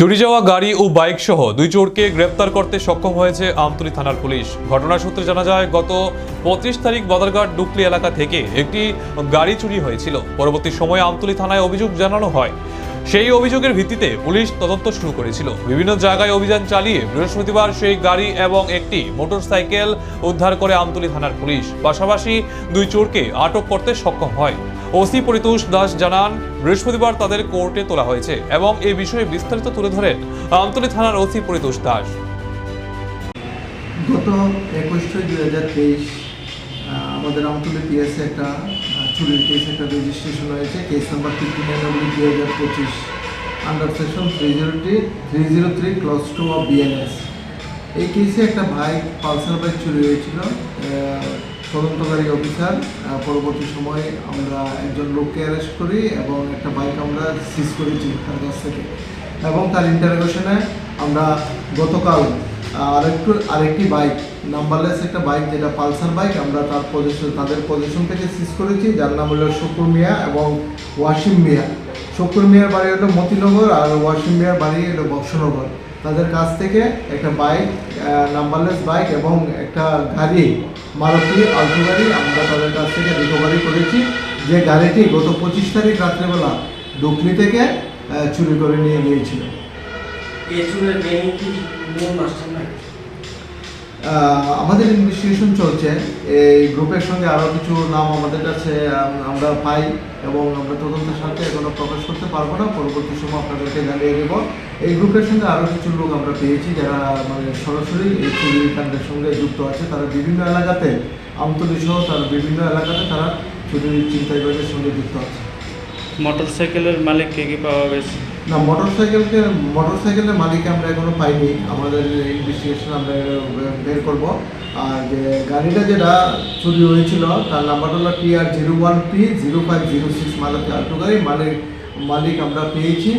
চুরি যাওয়া গাড়ি ও বাইক সহ দুই চোরকে গ্রেপ্তার করতে সক্ষম হয়েছে আমতলী থানার পুলিশ। ঘটনা সূত্রে জানা যায়, গত পঁচিশ তারিখ বদরঘাট ডুকলি এলাকা থেকে একটি গাড়ি চুরি হয়েছিল। পরবর্তী সময়ে আমতলী থানায় অভিযোগ জানানো হয়। সেই অভিযোগের ভিত্তিতে পুলিশ তদন্ত শুরু করেছিল। বিভিন্ন জায়গায় অভিযান চালিয়ে বৃহস্পতিবার সেই গাড়ি এবং একটি মোটরসাইকেল উদ্ধার করে আমতলী থানার পুলিশ। পাশাপাশি দুই চোরকে আটক করতে সক্ষম হয়। ওসি পরিতোষ দাস জানান, বৃহস্পতিবার তাদের কোর্টে তোলা হয়েছে এবং এই বিষয়ে বিস্তারিত তুলে ধরেন আমতলী থানার ওসি পরিতোষ দাস। গত একুশ ছয় দুই হাজার তেইশ আমাদের আমতুলে পিএসে একটা চুরির কেস একটা রেজিস্ট্রেশন হয়েছে। কেস নাম্বার ফিফটি নাইন দুই হাজার পঁচিশ under section three zero three three zero three clause two of BNS এই কেসে একটা বাইক পালসার বাইক চুরি হয়েছিল তদন্তকারী অফিসার পরবর্তী সময়ে আমরা একজন লোককে অ্যারেস্ট করি এবং একটা বাইক আমরা সিজ করেছি তার কাছ থেকে। এবং তার ইন্টারোগেশনে আমরা গতকাল আরেকটু, আরেকটি বাইক নাম্বারলেস একটা বাইক যেটা পালসার বাইক আমরা তার পজিশন তাদের পজিশন থেকে সিজ করেছি, যার নাম হলো শুকুর মিয়া এবং ওয়াসিম মিয়া। শুকুর মিয়ার বাড়ি হলো মতিনগর আর ওয়াসিম মিয়ার বাড়ি হলো বক্সনগর। তাদের কাছ থেকে একটা বাইক নাম্বারলেস বাইক এবং একটা গাড়ি, মারুতি আলটো গাড়ি আমরা তাদের কাছ থেকে রিকভারি করেছি। যে গাড়িটি গত পঁচিশ তারিখ রাত্রেবেলা ডুকলি থেকে চুরি করে নিয়ে গিয়েছিল। এই চুরের মেয়ে কি? আমাদের ইনভেস্টিগেশন চলছে। এই গ্রুপের সঙ্গে আরও কিছু নাম আমাদের কাছে আমরা পাই এবং আমরা তদন্তের সাথে এখনও প্রকাশ করতে পারব না। পরবর্তী সময় আপনাদেরকে জানিয়ে দেব। এই গ্রুপের সঙ্গে আরও কিছু লোক আমরা পেয়েছি যারা মানে সরাসরি এই চুরি কাণ্ডের সঙ্গে যুক্ত আছে। তারা বিভিন্ন এলাকাতে আমতলি সহ তার বিভিন্ন এলাকাতে তারা চুরির চিন্তাইবাজের সঙ্গে যুক্ত আছে। মোটর মোটরসাইকেলের মালিককে কি পাওয়া গেছে? না মোটরসাইকেলকে মোটরসাইকেলের মালিক আমরা এখনও পাইনি। আমাদের ইনভেস্টিগেশন আমরা বের করব। আর যে গাড়িটা যেটা চুরি হয়েছিল, তার নাম্বার হলো T R zero one P zero five zero six মালিক মালিক মালিক আমরা পেয়েছি।